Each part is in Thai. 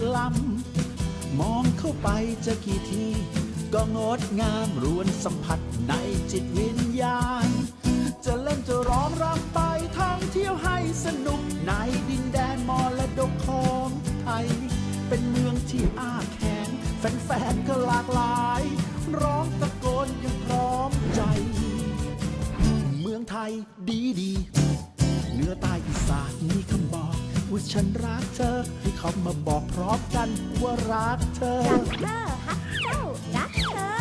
กล้ำมองเข้าไปจะกี่ที ก็งดงามรวนสัมผัสในจิตวิญญาณ จะเล่นจะร้องรำไปท่องเที่ยวให้สนุกในดินแดนมรดกของไทย เป็นเมืองที่อ้าแขนแฟนๆก็หลากหลาย ร้องตะโกนอยังพร้อมใจ เมืองไทยดีดีเหนื้อใต้อีสานมีคำบอก ว่าฉันรักเธอ ให้เขามาบอกพร้อมกันว่ารักเธอ รักเธอฮักเจ้ารักเธอ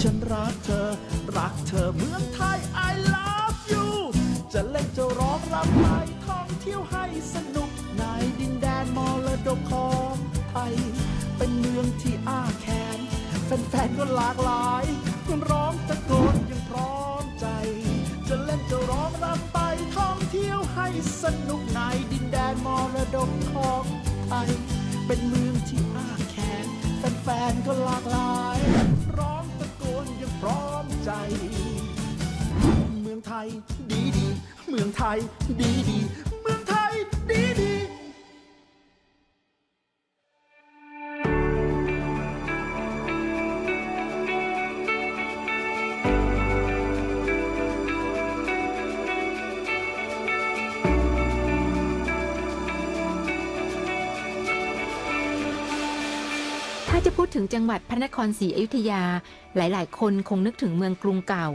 ฉันรักเธอ รักเธอเมืองไทย I love you จะเล่นจะร้องรำไปท่องเที่ยวให้สนุกในดินแดนมรดกของไทย เป็นเมืองที่อ้าแขนแฟนๆก็หลากหลายร้อ สนุกในดินแดนมรดกของไทย เป็นเมืองที่อ้าแขนแฟนๆก็หลากหลาย ร้องตะโกนยังพร้อมใจ เมืองไทยดีดี เมืองไทยดีดีาจะพูดถึงจังหวัดพระนครศรีอยุธยา หลายๆ คนคงนึกถึงเมืองกรุงเก่า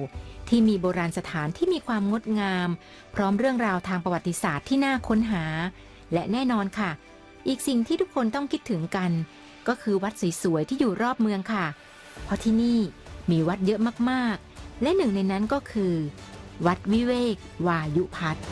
ที่มีโบราณสถานที่มีความงดงาม พร้อมเรื่องราวทางประวัติศาสตร์ที่น่าค้นหา และแน่นอนค่ะ อีกสิ่งที่ทุกคนต้องคิดถึงกัน ก็คือวัดสวยๆที่อยู่รอบเมืองค่ะ เพราะที่นี่มีวัดเยอะมากๆ และหนึ่งในนั้นก็คือ วัดวิเวกวายุพัฒน์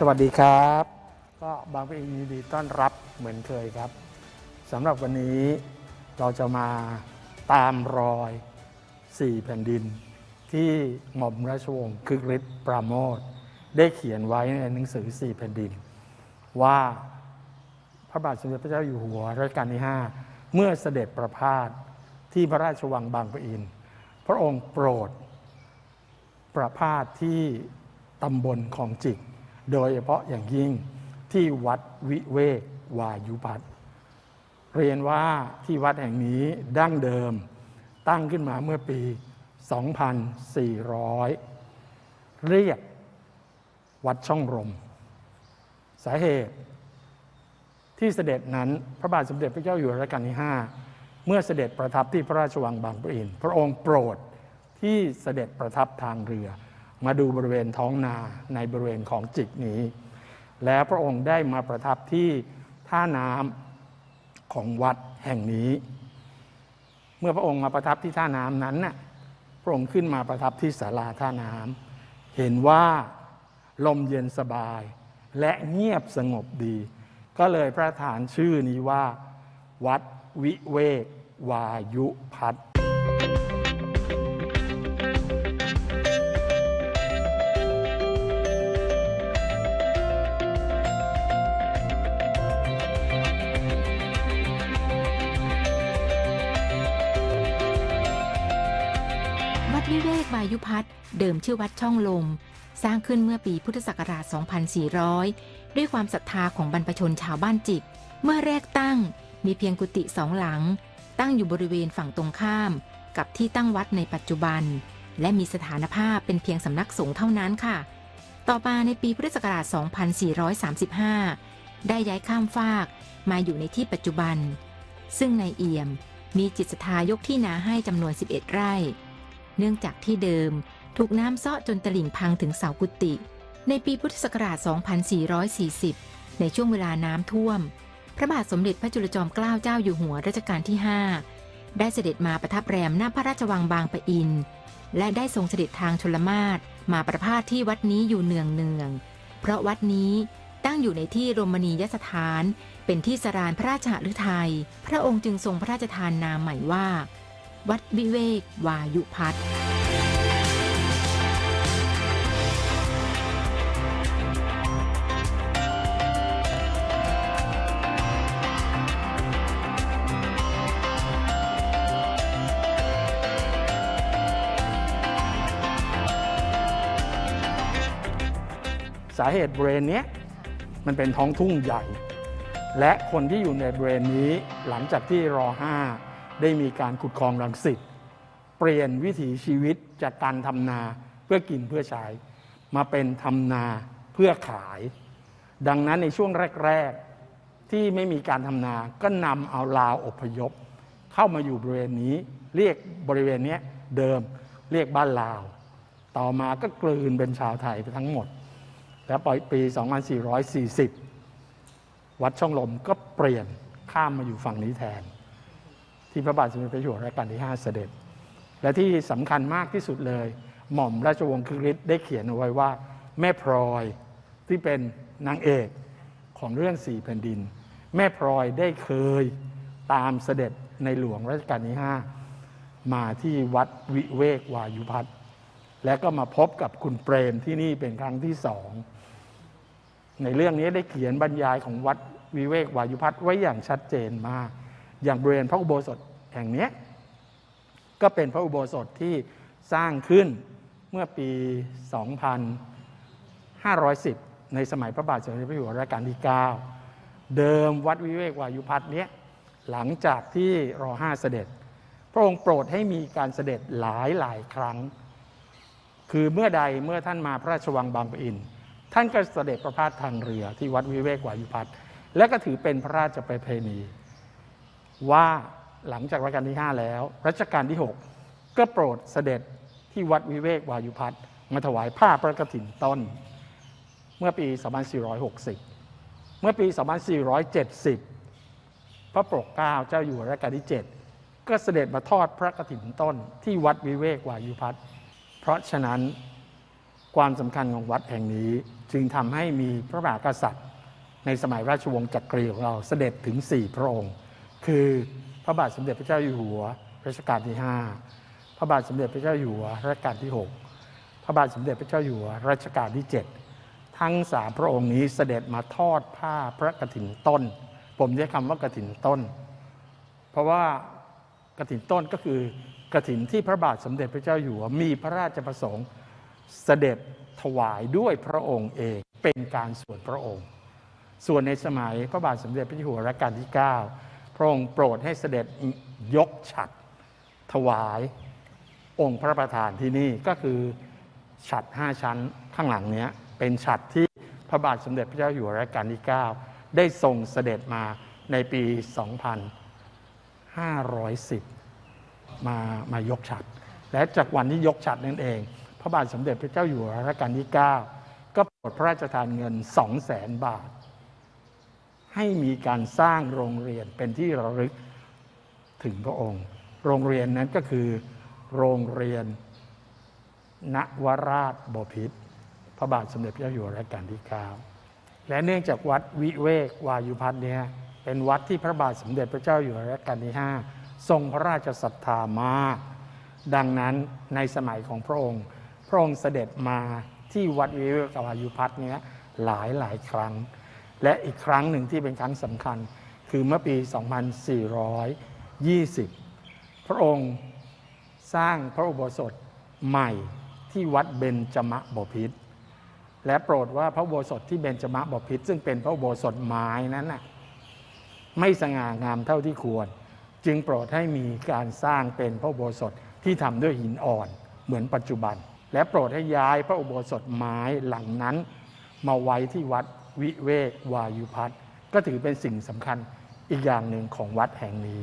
สวัสดีครับ ก็บางปะอินยินดีต้อนรับเหมือนเคยครับสำหรับวันนี้เราจะมาตามรอย4แผ่นดิน ที่หม่อมราชวงศ์คึกฤทธิ์ปราโมทได้เขียนไว้ในหนังสือ4แผ่นดิน ว่าพระบาทสมเด็จพระเจ้าอยู่หัวรัชกาลที่ 5 เมื่อเสด็จประพาสที่พระราชวังบางปะอิน พระองค์โปรดประพาสที่ตำบลของจิก โดยเฉพาะอย่างยิ่งที่วัดวิเวกวายุพัฒเรียนว่าที่วัดแห่งนี้ดั้งเดิมตั้งขึ้นมาเมื่อปี 2400 เรียกวัดช่องลมสาเหตุ ที่เสด็จนั้นพระบาทสมเด็จพระเจ้าอยู่หัวรัชกาลที่ 5 เมื่อเสด็จประทับที่พระราชวังบางปะอิน พระองค์โปรดที่เสด็จประทับทางเรือ มาดูบริเวณท้องนาในบริเวณของจิกนี้ แล้วพระองค์ได้มาประทับที่ท่าน้ำของวัดแห่งนี้ เมื่อพระองค์มาประทับที่ท่าน้ำนั้นน่ะพระองค์ขึ้นมาประทับที่ศาลาท่าน้ำเห็นว่าลมเย็นสบายและเงียบสงบดี ก็เลยพระฐานชื่อนี้ว่า วัดวิเวกวายุพัฒน์ายุพัฒน์เดิมชื่อวัดช่องลม สร้างขึ้นเมื่อปีพุทธศักราช 2400 ด้วยความศรัทธาของบรรพชนชาวบ้านจิก เมื่อแรกตั้งมีเพียงกุฏิสองหลัง ตั้งอยู่บริเวณฝั่งตรงข้าม กับที่ตั้งวัดในปัจจุบัน และมีสถานภาพเป็นเพียงสำนักสงฆ์เท่านั้นค่ะ ต่อมาในปีพุทธศักราช 2435 ได้ย้ายข้ามฟากมาอยู่ในที่ปัจจุบัน ซึ่งในเอี่ยมมีจิตศรัทธายกที่นาให้จำนวน 11 ไร่ เนื่องจากที่เดิม ถูกน้ำซ้อจนตลิ่งพังถึงเสากุฏิในปีพุทธศักราช 2440 ในช่วงเวลาน้ำท่วม พระบาทสมเด็จพระจุลจอมเกล้าเจ้าอยู่หัวรัชกาลที่ 5 ได้เสด็จมาประทับแรมหน้าพระราชวังบางปะอิน และได้ทรงเสด็จทางชลมาศมาประพาสที่วัดนี้อยู่เนืองเนืองๆเพราะวัดนี้ตั้งอยู่ในที่โรมณียสถาน เป็นที่สรานพระราชฤทัย พระองค์จึงทรงพระราชทานนามใหม่ว่า วัดวิเวก วายุพัฒน์สาเหตุบริเวณนี้ยมันเป็นท้องทุ่งใหญ่ และคนที่อยู่ในบริเวณนี้หลังจากที่รอ5 ได้มีการขุดคลองรังสิตเปลี่ยนวิถีชีวิตจากการทำนาเพื่อกินเพื่อใช้ มาเป็นทำนาเพื่อขาย ดังนั้นในช่วงแรก ๆ ที่ไม่มีการทำนาก็นำเอาลาวอพยพ เข้ามาอยู่บริเวณนี้ เรียกบริเวณนี้เดิมเรียกบ้านลาว ต่อมาก็กลืนเป็นชาวไทยไปทั้งหมด แล้วปปี 2440 วัดช่องลมก็เปลี่ยนข้ามมาอยู่ฝั่งนี้แทน ที่พระบาทสมเด็จพระเจ้าอยู่หัวรัชกาลที่ 5 เสด็จ และที่สำคัญมากที่สุดเลย หม่อมราชวงศ์คึกฤทธิ์ได้เขียนเอาไว้ว่า แม่พลอยที่เป็นนางเอกของเรื่องสี่แผ่นดิน แม่พลอยได้เคยตามเสด็จในหลวงรัชกาลที่ 5 มาที่วัดวิเวกวายุพัฒน์และก็มาพบกับคุณเปรมที่นี่เป็นครั้งที่สอง ในเรื่องนี้ได้เขียนบรรยายของวัดวิเวกวายุพัฒน์ไว้อย่างชัดเจนมาก อย่างบริเวณพระอุโบสถ แห่งนี้ก็เป็นพระอุโบสถที่สร้างขึ้นเมื่อปี 2510 ในสมัยพระบาทสมเด็จพระอยู่หัวรัชกาลที่ 9 เดิมวัดวิเวกวายุพัฒน์เนี้ยหลังจากที่รอห้าเสด็จ พระองค์โปรดให้มีการเสด็จหลายหลายครั้ง คือเมื่อใดเมื่อท่านมาพระราชวังบางปะอิน ท่านก็เสด็จประพาสทางเรือที่วัดวิเวกวายุพัฒน์และก็ถือเป็นพระราชประเพณี ว่า หลังจากรัชกาลที่ 5 แล้ว รัชกาลที่ 6 ก็โปรดเสด็จที่วัดวิเวกวายุพัฒน์มาถวายผ้าพระกฐินต้น เมื่อปี 2460 เมื่อปี 2470 พระปกเกล้าเจ้าอยู่รัชกาลที่ 7 ก็เสด็จมาทอดพระกฐินต้นที่วัดวิเวกวายุพัฒน์เพราะฉะนั้นความสำคัญของวัดแห่งนี้จึงทำให้มีพระมหากษัตริย์ ในสมัยราชวงศ์จักรีของเราเสด็จถึง 4 พระองค์ คือ พระบาทสมเด็จพระเจ้าอยู่หัวรัชกาลที่ 5 พระบาทสมเด็จพระเจ้าอยู่หัวรัชกาลที่ 6 พระบาทสมเด็จพระเจ้าอยู่หัวรัชกาลที่ 7 ทั้งสามพระองค์นี้เสด็จมาทอดผ้าพระกฐินต้น ผมใช้คำว่ากฐินต้น เพราะว่ากฐินต้นก็คือกฐินที่พระบาทสมเด็จพระเจ้าอยู่หัวมีพระราชประสงค์เสด็จถวายด้วยพระองค์เองเป็นการส่วนพระองค์ ส่วนในสมัยพระบาทสมเด็จพระเจ้าอยู่หัวรัชกาลที่ 9 พระองค์โปรดให้เสด็จยกฉัดถวายองค์พระประธานที่นี่ก็คือฉัดห้าชั้นข้างหลังเนี้ยเป็นฉัดที่พระบาทสมเด็จพระเจ้าอยู่หัวรัชกาลที่ 9 ได้ทรงเสด็จมาในปี 2510 มามายกฉัดและจากวันที่ยกฉัดนั่นเอง พระบาทสมเด็จพระเจ้าอยู่หัวรัชกาลที่ 9 ก็โปรดพระราชทานเงิน 2 0 0แสนบาท ให้มีการสร้างโรงเรียนเป็นที่ระลึกถึงพระองค์ โรงเรียนนั้นก็คือโรงเรียนณวราชบพิตรพระบาทสมเด็จพระเจ้าอยู่หัวรัชกาลที่9และเนื่องจากวัดวิเวกวายุพัฒน์เนี่ยเป็นวัดที่พระบาทสมเด็จพระเจ้าอยู่หัวรัชกาลที่ 5 ทรงพระราชศรัทธามาก ดังนั้นในสมัยของพระองค์ พระองค์เสด็จมาที่วัดวิเวกวายุพัฒน์เนี้ยหลายหลายครั้ง และอีกครั้งหนึ่งที่เป็นครั้งสำคัญ คือเมื่อปี 2420 พระองค์สร้างพระอุโบสถใหม่ที่วัดเบญจมบพิตรและโปรดว่าพระอุโบสถที่เบญจมบพิตรซึ่งเป็นพระอุโบสถไม้นั้นน่ะไม่สง่างามเท่าที่ควร จึงโปรดให้มีการสร้างเป็นพระอุโบสถที่ทำด้วยหินอ่อนเหมือนปัจจุบัน และโปรดให้ย้ายพระอุโบสถไม้หลังนั้น มาไว้ที่วัด วิเวกวายุพัฒก็ถือเป็นสิ่งสำคัญอีกอย่างหนึ่งของวัดแห่งนี้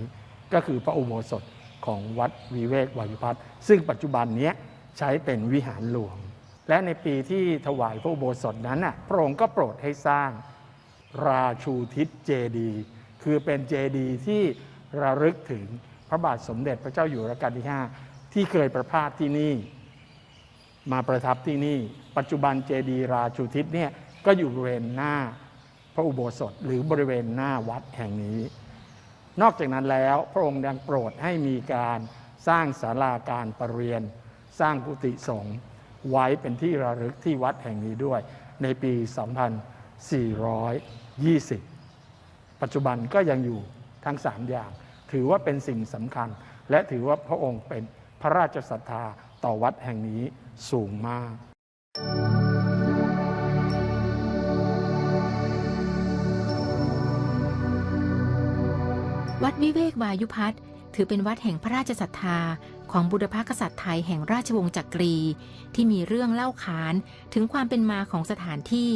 ก็คือพระอุโบสถของวัดวิเวกวายุพัฒซึ่งปัจจุบันนี้ใช้เป็นวิหารหลวง และในปีที่ถวายพระอุโบสถนั้นน่ะพระองค์ก็โปรดให้สร้างราชูทิศเจดี คือเป็นเจดีที่ระลึกถึงพระบาทสมเด็จพระเจ้าอยู่หัวรัชกาลที่ 5 ที่เคยประพาสที่นี่ มาประทับที่นี่ ปัจจุบันเจดีราชูทิศเนี่ย ก็อยู่บริเวณหน้าพระอุโบสถหรือบริเวณหน้าวัดแห่งนี้ นอกจากนั้นแล้วพระองค์ยังโปรดให้มีการสร้างศาลาการประเรียน สร้างกุฏิสงฆ์ไว้เป็นที่ระลึกที่วัดแห่งนี้ด้วย ในปี 2420 ปัจจุบันก็ยังอยู่ทั้งสามอย่าง ถือว่าเป็นสิ่งสำคัญ และถือว่าพระองค์เป็นพระราชศรัทธาต่อวัดแห่งนี้สูงมาก วัดวิเวกวายุพัฒน์ถือเป็นวัดแห่งพระราชศรัทธาของบุรพกษัตริย์ไทยแห่งราชวงศ์จักรี ที่มีเรื่องเล่าขานถึงความเป็นมาของสถานที่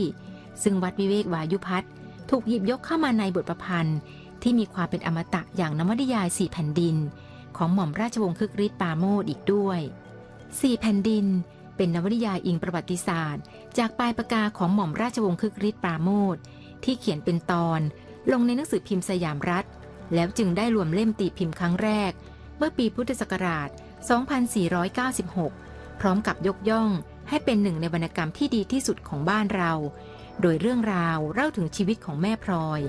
ซึ่งวัดวิเวกวายุพัฒน์ถูกหยิบยกเข้ามาในบทประพันธ์ ที่มีความเป็นอมตะอย่างนวนิยายสี่แผ่นดิน ของหม่อมราชวงศ์คึกฤทธิ์ปราโมดอีกด้วยสี่แผ่นดิน เป็นนวนิยายอิงประวัติศาสตร์ จากปลายปากกาของหม่อมราชวงศ์คึกฤทธิ์ปราโมดที่เขียนเป็นตอน ลงในหนังสือพิมพ์สยามรัฐ แล้วจึงได้รวมเล่มตีพิมพ์ครั้งแรก เมื่อปีพุทธศักราช 2496 พร้อมกับยกย่องให้เป็นหนึ่งในวรรณกรรมที่ดีที่สุดของบ้านเรา โดยเรื่องราวเล่าถึงชีวิตของแม่พลอย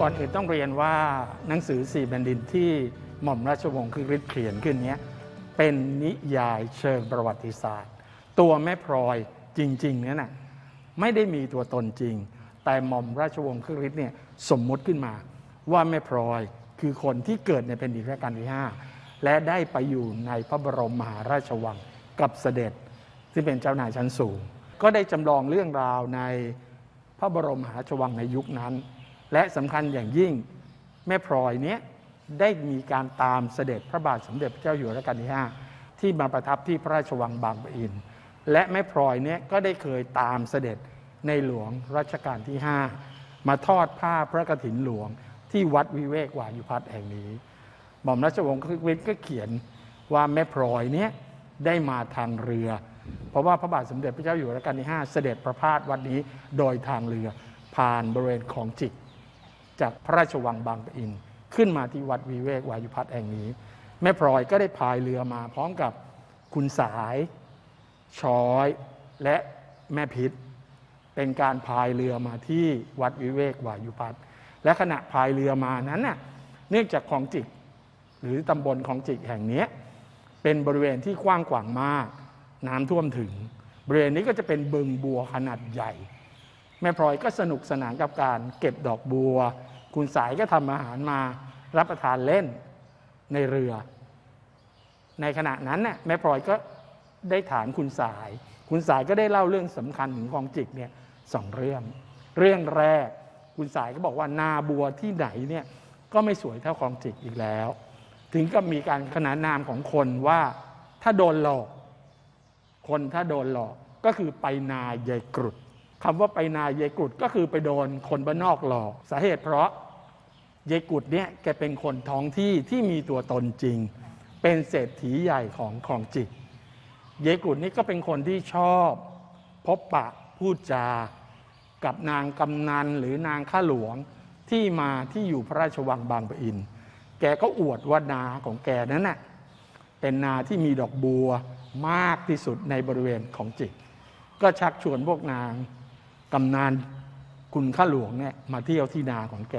ก่อนอื่นต้องเรียนว่าหนังสือสี่แผ่นดินที่หม่อมราชวงศ์คือฤทธิ์เขียนขึ้นนี้เป็นนิยายเชิงประวัติศาสตร์ ตัวแม่พลอยจริงๆเนี่ยนะไม่ได้มีตัวตนจริง แต่หม่อมราชวงศ์คือฤทธิ์เนี่ยสมมุติขึ้นมา ว่าแม่พลอยคือคนที่เกิดในแผ่นดินรัชกาลที่ 5 และได้ไปอยู่ในพระบรมมหาราชวังกับเสด็จ ซึ่งเป็นเจ้านายชั้นสูง ก็ได้จำลองเรื่องราวในพระบรมมหาราชวังในยุคนั้น และสำคัญอย่างยิ่งแม่พลอยเนี้ยได้มีการตามเสด็จพระบาทสมเด็จพระเจ้าอยู่หัวรัชกาลที่5ที่มาประทับที่พระราชวังบางปะอิน และแม่พลอยเนี้ยก็ได้เคยตามเสด็จในหลวงรัชกาลที่ 5 มาทอดผ้าพระกฐินหลวงที่วัดวิเวกวายุพัฒน์แห่งนี้ หม่อมราชวงศ์คึกฤทธิ์ก็เขียนว่าแม่พลอยเนี้ยได้มาทางเรือ เพราะว่าพระบาทสมเด็จพระเจ้าอยู่หัวรัชกาลที่ 5 เสด็จประพาสวัดนี้โดยทางเรือผ่านบริเวณของจิก จากพระราชวังบางปะอิน ขึ้นมาที่วัดวิเวกวายุพัฒน์แห่งนี้ แม่พลอยก็ได้พายเรือมาพร้อมกับคุณสายช้อยและแม่พิษ เป็นการพายเรือมาที่วัดวิเวกวายุพัฒน์และขณะพายเรือมานั้นน่ะเนื่องจากของจิก หรือตำบลของจิกแห่งนี้เป็นบริเวณที่กว้างขวางมาก น้ำท่วมถึง บริเวณนี้ก็จะเป็นบึงบัวขนาดใหญ่ แม่พลอยก็สนุกสนานกับการเก็บดอกบัว คุณสายก็ทำอาหารมารับประทานเล่นในเรือ ในขณะนั้นน่ะแม่พลอยก็ได้ถามคุณสาย คุณสายก็ได้เล่าเรื่องสำคัญถึงคองจิกเนี่ยสองเรื่อง เรื่องแรกคุณสายก็บอกว่านาบัวที่ไหนเนี่ยก็ไม่สวยเท่าคลองจิกอีกแล้ว ถึงก็มีการขนานนามของคนว่าถ้าโดนหลอก คนถ้าโดนหลอกก็คือไปนายายกรุด คำว่าไปนายายกุดก็คือไปโดนคนบ้านนอกหลอกสาเหตุเพราะยายกุดเนี่ยแกเป็นคนท้องที่ที่มีตัวตนจริง เป็นเศรษฐีใหญ่ของคลองจิกยายกุดนี่ก็เป็นคนที่ชอบ พบปะพูดจา กับนางกำนันหรือนางข้าหลวงที่มาที่อยู่พระราชวังบางปะอิน แกก็อวดว่านาของแกนั้นน่ะเป็นนาที่มีดอกบัวมากที่สุดในบริเวณของจิกก็ชักชวนพวกนาง กำนันคุณข้าหลวงเนี่ยมาเที่ยวที่นาของแก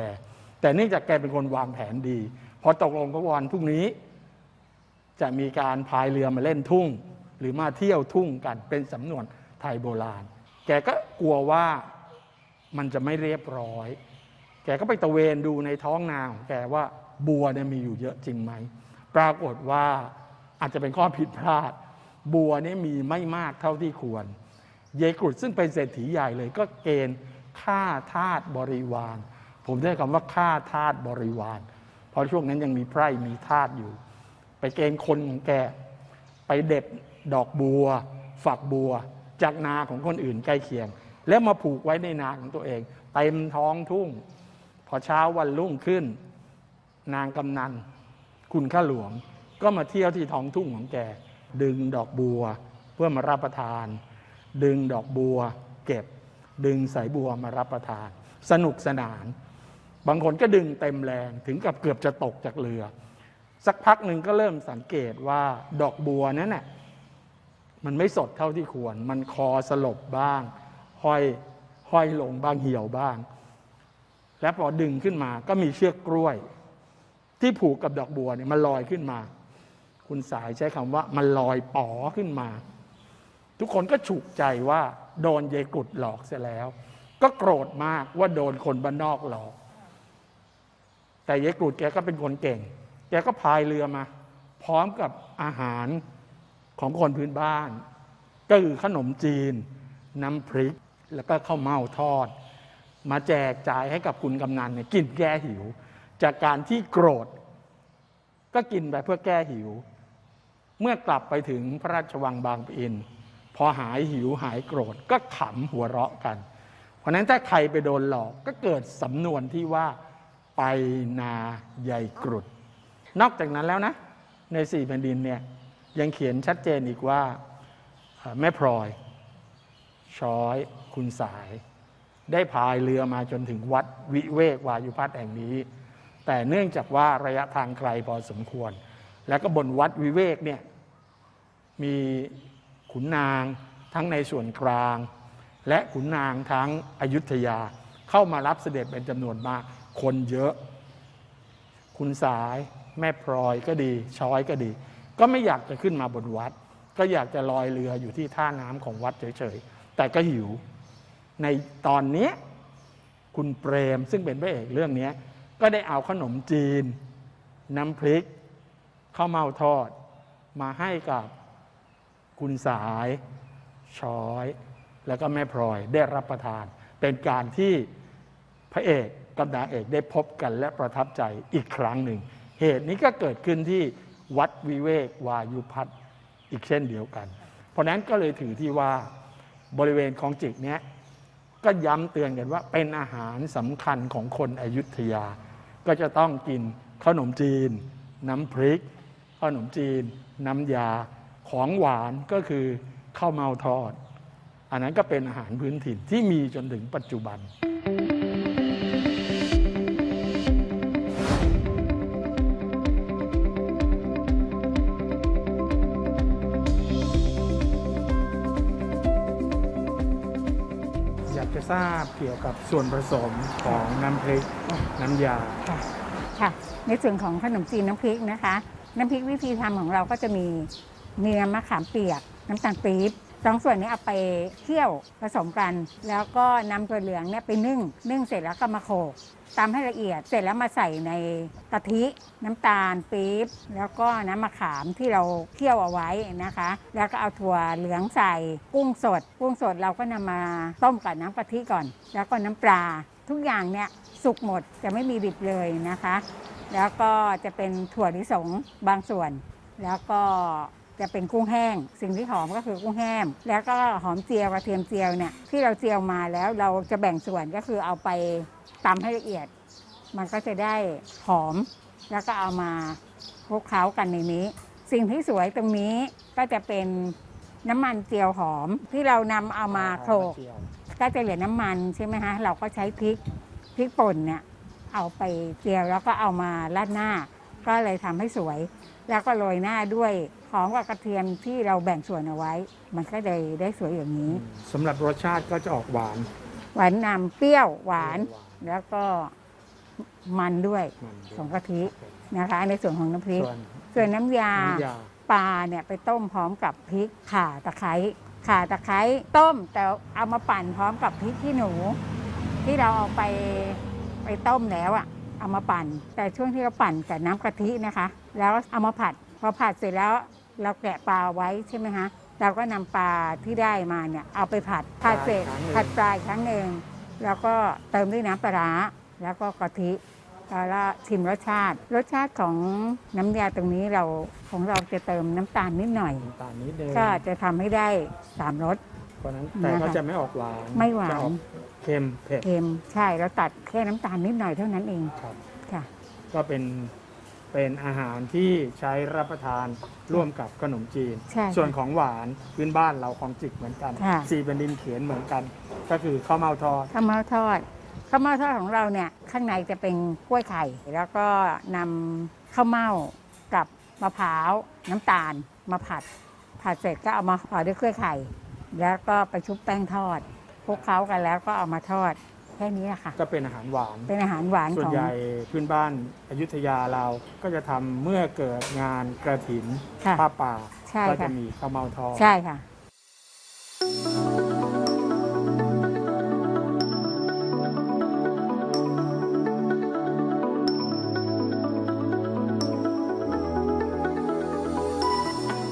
แต่เนื่องจากแกเป็นคนวางแผนดีพอตกลงก็วันพรุ่งนี้ จะมีการพายเรือมาเล่นทุ่ง หรือมาเที่ยวทุ่งกันเป็นสำนวนไทยโบราณ แกก็กลัวว่ามันจะไม่เรียบร้อย แกก็ไปตระเวนดูในท้องนาของแกว่าบัวเนี่ยมีอยู่เยอะจริงไหม ปรากฏว่าอาจจะเป็นข้อผิดพลาด บัวเนี่ยมีไม่มากเท่าที่ควร เยกรุดซึ่งเป็นเศรษฐีใหญ่เลยก็เกณฑ์ค่าทาสบริวาร ผมได้คำว่าค่าทาสบริวาร เพราะช่วงนั้นยังมีไพร่มีทาสอยู่ ไปเกณฑ์คนของแกไปเด็ดดอกบัว ฝักบัว จากนาของคนอื่นใกล้เคียง แล้วมาผูกไว้ในนาของตัวเองเต็มท้องทุ่ง พอเช้าวันรุ่งขึ้น นางกำนัน คุณข้าหลวงก็มาเที่ยวที่ท้องทุ่งของแกดึงดอกบัวเพื่อมารับประทาน ดึงดอกบัวเก็บ ดึงสายบัวมารับประทาน สนุกสนาน บางคนก็ดึงเต็มแรงถึงกับเกือบจะตกจากเรือ สักพักหนึ่งก็เริ่มสังเกตว่าดอกบัวนั้นน่ะมันไม่สดเท่าที่ควร มันคอสลบบ้างห้อยห้อยลงบ้างเหี่ยวบ้าง และพอดึงขึ้นมาก็มีเชือกกล้วย ที่ผูกกับดอกบัวเนี่ยมันลอยขึ้นมา คุณสายใช้คำว่ามันลอยป๋อขึ้นมา ทุกคนก็ฉุกใจว่าโดนเยกุดหลอกเสียแล้ว ก็โกรธมากว่าโดนคนบ้านนอกหลอก แต่เยกุดแกก็เป็นคนเก่ง แกก็พายเรือมา พร้อมกับอาหารของคนพื้นบ้าน ก็คือขนมจีน น้ำพริกแล้วก็ข้าวเม่าทอด มาแจกจ่ายให้กับคุณกำนันเนี่ยกินแก้หิว จากการที่โกรธ ก็กินไปเพื่อแก้หิว เมื่อกลับไปถึงพระราชวังบางปะอิน อหายหิวหายโกรธก็ขำหัวเราะกัน เพราะนั้นถ้าใครไปโดนหลอกก็เกิดสำนวนที่ว่าไปนาใหญ่กรุด นอกจากนั้นแล้วนะ ในสี่แผ่นดินเนี่ยยังเขียนชัดเจนอีกว่าแม่พลอย ช้อย คุณสาย ได้พายเรือมาจนถึงวัดวิเวกวายุพัฒน์แห่งนี้ แต่เนื่องจากว่าระยะทางไกลพอสมควร แล้วก็บนวัดวิเวกเนี่ยมี ขุนนางทั้งในส่วนกลาง และขุนนางทั้งอยุธยาเข้ามารับเสด็จเป็นจำนวนมากคนเยอะ คุณสายแม่พลอยก็ดีช้อยก็ดี ก็ไม่อยากจะขึ้นมาบนวัด ก็อยากจะลอยเรืออยู่ที่ท่าน้ำของวัดเฉยๆ แต่ก็หิว ในตอนนี้คุณเปรมซึ่งเป็นพระเอกเรื่องนี้ก็ได้เอาขนมจีน น้ำพริกข้าวเม่าทอด มาให้กับ คุณสายช้อย แล้วก็แม่พลอยได้รับประทาน เป็นการที่พระเอกกับนางเอกได้พบกันและประทับใจอีกครั้งหนึ่ง เหตุนี้ก็เกิดขึ้นที่วัดวิเวกวายุพัฒน์อีกเช่นเดียวกัน เพราะนั้นก็เลยถือที่ว่าบริเวณของจิกเนี้ยก็ย้ำเตือนกันว่าเป็นอาหารสำคัญของคนอยุธยา ก็จะต้องกินขนมจีน น้ำพริกขนมจีน น้ำยา ของหวานก็คือข้าวเมาทอด อันนั้นก็เป็นอาหารพื้นถิ่นที่มีจนถึงปัจจุบัน อยากจะทราบเกี่ยวกับส่วนผสมของน้ำพริกน้ำยา ค่ะค่ะในส่วนของขนมจีนน้ำพริกนะคะ น้ำพริกวิธีทำของเราก็จะมี เนื้อมะขามเปียก น้ำตาลปี๊บสองส่วนนี้เอาไปเคี่ยวผสมกัน แล้วก็นำตัวเหลืองเนี่ยไปนึ่ง นึ่งเสร็จแล้วก็มาโขลกตำให้ละเอียดเสร็จแล้วมาใส่ในกะทิน้ำตาลปี๊บแล้วก็น้ำมะขามที่เราเคี่ยวเอาไว้นะคะ แล้วก็เอาถั่วเหลืองใส่กุ้งสด กุ้งสดเราก็นำมาต้มกับน้ำกะทิก่อน แล้วก็น้ำปลาทุกอย่างเนี่ยสุกหมดจะไม่มีดิบเลยนะคะ แล้วก็จะเป็นถั่วลิสงบางส่วน แล้วก็ จะเป็นกุ้งแห้ง สิ่งที่หอมก็คือกุ้งแห้งแล้วก็หอมเจียวกระเทียมเจียวเนี่ยที่เราเจียวมาแล้วเราจะแบ่งส่วนก็คือเอาไปตำให้ละเอียด มันก็จะได้หอม แล้วก็เอามาคลุกเคล้ากันในนี้ สิ่งที่สวยตรงนี้ก็จะเป็นน้ำมันเจียวหอมที่เรานำเอามาโขลกก็จะเหลือน้ำมันใช่ไหมคะเราก็ใช้พริกพริกป่นเนี่ยเอาไปเจียวแล้วก็เอามาราดหน้า ก็เลยทำให้สวย แล้วก็โรยหน้าด้วย หอมกับกระเทียมที่เราแบ่งส่วนเอาไว้ มันก็เลยได้สวยอย่างนี้สำหรับรสชาติก็จะออกหวาน หวานนำเปรี้ยวหวาน แล้วก็มันด้วยมันด้วย ของกะทินะคะ ในส่วนของน้ำพริก ส่วน ส่วนน้ำยา น้ำยา ปลาเนี่ยไปต้มพร้อมกับพริกข่าตะไคร้ข่าตะไคร้ต้มแต่เอามาปั่นพร้อมกับพริกขี้หนู ที่เราเอาไปไปต้มแล้วอะเอามาปั่น แต่ช่วงที่เราปั่นกับน้ำกะทินะคะ แล้วเอามาผัด พอผัดเสร็จแล้ว เราแกะปลาไว้ใช่ไหมคะเราก็นำปลาที่ได้มาเนี่ยเอาไปผัดผัดเสร็จปลาอีกครั้งหนึ่งผัดปลาอีกครั้งหนึ่งแล้วก็เติมด้วยน้ำปลาร้าแล้วก็กะทิแล้วชิมรสชาติ รสชาติของน้ำยาตรงนี้เราของเราจะเติมน้ำตาลนิดหน่อยน้ำตาลนิดนึงก็จะทำให้ได้สามรสเพราะฉะนั้นแต่ก็จะไม่ออกหวานไม่หวานจะออกเค็มเผ็ดเค็มใช่เราตัดแค่น้ำตาลนิดหน่อยเท่านั้นเองครับค่ะ ก็เป็น เป็นอาหารที่ใช้รับประทานร่วมกับขนมจีน ใช่ค่ะส่วนของหวานพื้นบ้านเราของจิกเหมือนกันค่ะ สี่เป็นดินเขียนเหมือนกัน ก็คือข้าวเมาทอดข้าวเม่าทอดข้าวเม่าทอดของเราเนี่ยข้างในจะเป็นกล้วยไข่ แล้วก็นำข้าวเม่ากับมะพร้าวน้ำตาลมาผัด ผัดเสร็จก็เอามาห่อด้วยกล้วยไข่ แล้วก็ไปชุบแป้งทอดคลุกเคล้ากันแล้วก็เอามาทอดแค่นี้แหละค่ะก็เป็นอาหารหวานเป็นอาหารหวานส่วขนองใหญ่พื้นบ้านอยุธยาเราก็จะทำเมื่อเกิดงานกระถินค่ะ ผ้าป่าใช่ก็ค่ะจะมีข้าวเมาทอดใช่ค่ะ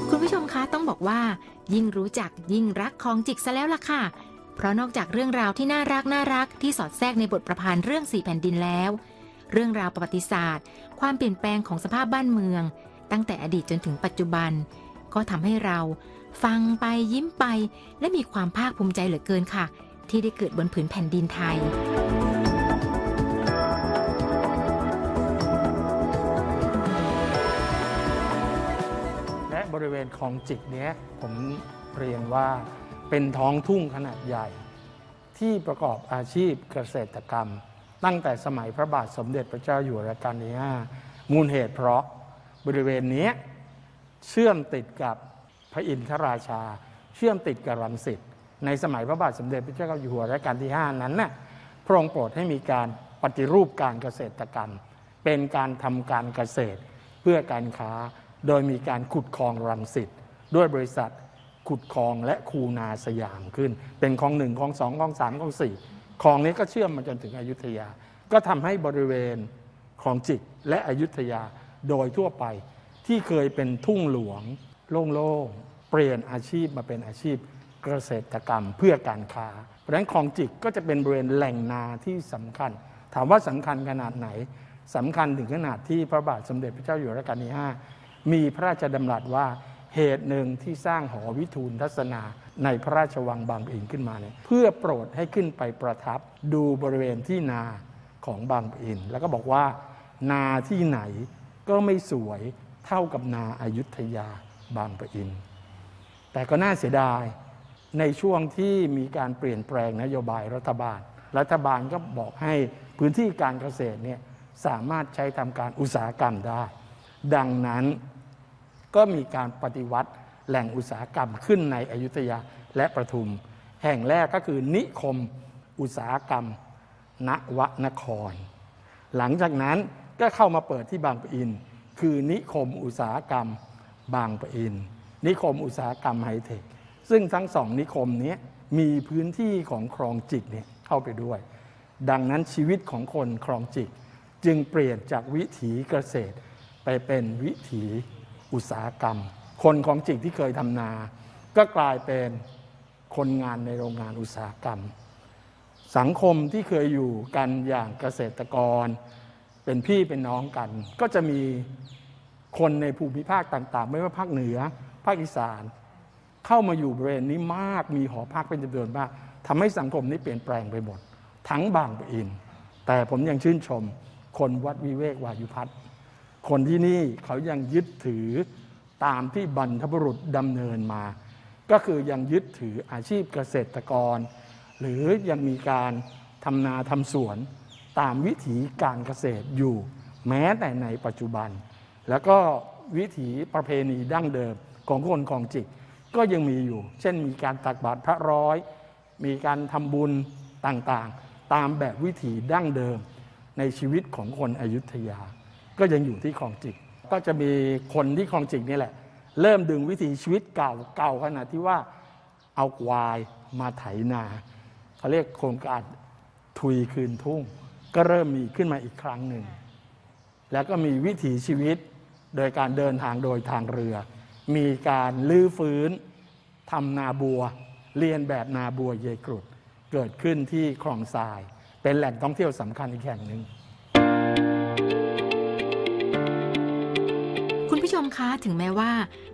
คุณผู้ชมคะต้องบอกว่า ยิ่งรู้จักยิ่งรักของจิกซะแล้วล่ะค่ะ เพราะนอกจากเรื่องราวที่น่ารักน่ารักที่สอดแทรกในบทประพันธ์เรื่องสี่แผ่นดินแล้ว เรื่องราวประวัติศาสตร์ ความเปลี่ยนแปลงของสภาพบ้านเมือง ตั้งแต่อดีตจนถึงปัจจุบัน ก็ทำให้เราฟังไปยิ้มไป และมีความภาคภูมิใจเหลือเกินค่ะ ที่ได้เกิดบนผืนแผ่นดินไทยและบริเวณคลองจิกเนี้ยผมเรียนว่า เป็นท้องทุ่งขนาดใหญ่ ที่ประกอบอาชีพเกษตรกรรม ตั้งแต่สมัยพระบาทสมเด็จพระเจ้าอยู่หัวรัชกาลที่ห้ามูลเหตุเพราะบริเวณนี้เชื่อมติดกับพระอินทราชา เชื่อมติดกับรังสิตในสมัยพระบาทสมเด็จพระเจ้าอยู่หัวรัชกาลที่ 5 นั้นน่ะพระองค์โปรดให้มีการปฏิรูปการเกษตรกรรม เป็นการทำการเกษตรเพื่อการค้าโดยมีการขุดคลองรังสิตด้วยบริษัท ขุดคลองและคูนาสยามขึ้น เป็นคลองหนึ่งคลองสองคลองสามคลองสี่คลองนี้ก็เชื่อมมาจนถึงอยุธยา ก็ทำให้บริเวณคลองจิกและอยุธยาโดยทั่วไป ที่เคยเป็นทุ่งหลวง โล่งๆเปลี่ยนอาชีพมาเป็นอาชีพเกษตรกรรมเพื่อการค้า เพราะฉะนั้นคลองจิกก็จะเป็นบริเวณแหล่งนาที่สำคัญ ถามว่าสำคัญขนาดไหนสำคัญถึงขนาดที่พระบาทสมเด็จพระเจ้าอยู่หัวรัชกาลที่ 5 มีพระราชดำรัสว่า เหตุหนึ่งที่สร้างหอวิทูลทัศนาในพระราชวังบางปะอินขึ้นมาเนี่ยเพื่อโปรดให้ขึ้นไปประทับดูบริเวณที่นาของบางปะอิน แล้วก็บอกว่า นาที่ไหนก็ไม่สวยเท่ากับนาอายุทยาบางปะอิน แต่ก็น่าเสียดายในช่วงที่มีการเปลี่ยนแปลงนโยบายรัฐบาล รัฐบาลก็บอกให้พื้นที่การเกษตรเนี่ยสามารถใช้ทำการอุตสาหกรรมได้ ดังนั้น ก็มีการปฏิวัติแหล่งอุตสาหกรรมขึ้นในอยุธยาและประทุม แห่งแรกก็คือนิคมอุตสาหกรรมนวนคร หลังจากนั้นก็เข้ามาเปิดที่บางปะอิน คือนิคมอุตสาหกรรมบางปะอิน นิคมอุตสาหกรรมไฮเทคซึ่งทั้งสองนิคมนี้มีพื้นที่ของคลองจิกเนี่ยเข้าไปด้วย ดังนั้นชีวิตของคนคลองจิก จึงเปลี่ยนจากวิถีเกษตรไปเป็นวิถี อุตสาหกรรม คนของจิกที่เคยทำนา ก็กลายเป็นคนงานในโรงงานอุตสาหกรรม สังคมที่เคยอยู่กันอย่างเกษตรกร เป็นพี่เป็นน้องกัน ก็จะมีคนในภูมิภาคต่าง ๆ ไม่ว่าภาคเหนือ ภาคอีสาน เข้ามาอยู่บริเวณนี้มากมีหอพักเป็นจำนวนมากทำให้สังคมนี้เปลี่ยนแปลงไปหมด ทั้งบางปะอิน แต่ผมยังชื่นชมคนวัดวิเวกวายุพัฒน์ คนที่นี่เขายังยึดถือตามที่บรรพบุรุษดำเนินมา ก็คือยังยึดถืออาชีพเกษตรกร หรือยังมีการทำนาทำสวนตามวิถีการเกษตรอยู่ แม้แต่ในปัจจุบัน แล้วก็วิถีประเพณีดั้งเดิมของคนของจิกก็ยังมีอยู่ เช่นมีการตักบาตรพระร้อย มีการทำบุญต่างๆ ตามแบบวิถีดั้งเดิมในชีวิตของคนอยุธยา ก็ยังอยู่ที่คลองจิก ก็จะมีคนที่คลองจิกนี่แหละ เริ่มดึงวิถีชีวิตเก่าเก่าขนาดที่ว่าเอาควายมาไถนาเขาเรียกโครงการทุยคืนทุ่ง ก็เริ่มมีขึ้นมาอีกครั้งหนึ่ง แล้วก็มีวิถีชีวิตโดยการเดินทางโดยทางเรือ มีการลื้อฟื้นทำนาบัว เรียนแบบนาบัวเยกรุดเกิดขึ้นที่คลองทราย เป็นแหล่งท่องเที่ยวสำคัญอีกแห่งหนึ่ง ผู้ชมคะถึงแม้ว่า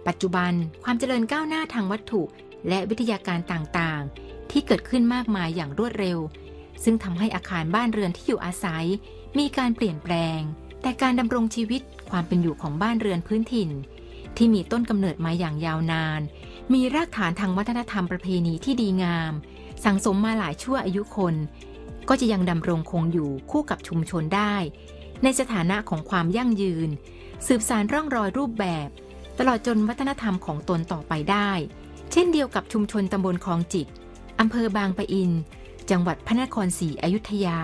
ปัจจุบันความเจริญก้าวหน้าทางวัตถุ และวิทยาการต่างๆ ที่เกิดขึ้นมากมายอย่างรวดเร็ว ซึ่งทำให้อาคารบ้านเรือนที่อยู่อาศัย มีการเปลี่ยนแปลง แต่การดำรงชีวิตความเป็นอยู่ของบ้านเรือนพื้นถิ่น ที่มีต้นกำเนิดมาอย่างยาวนาน มีรากฐานทางวัฒนธรรมประเพณีที่ดีงาม สังสมมาหลายชั่วอายุคน ก็จะยังดำรงคงอยู่คู่กับชุมชนได้ ในสถานะของความยั่งยืน สืบสารร่องรอยรูปแบบ ตลอดจนวัฒนธรรมของตนต่อไปได้ เช่นเดียวกับชุมชนตำบลคลองจิกอำเภอบางปะอิน จังหวัดพระนครศรีอยุธยา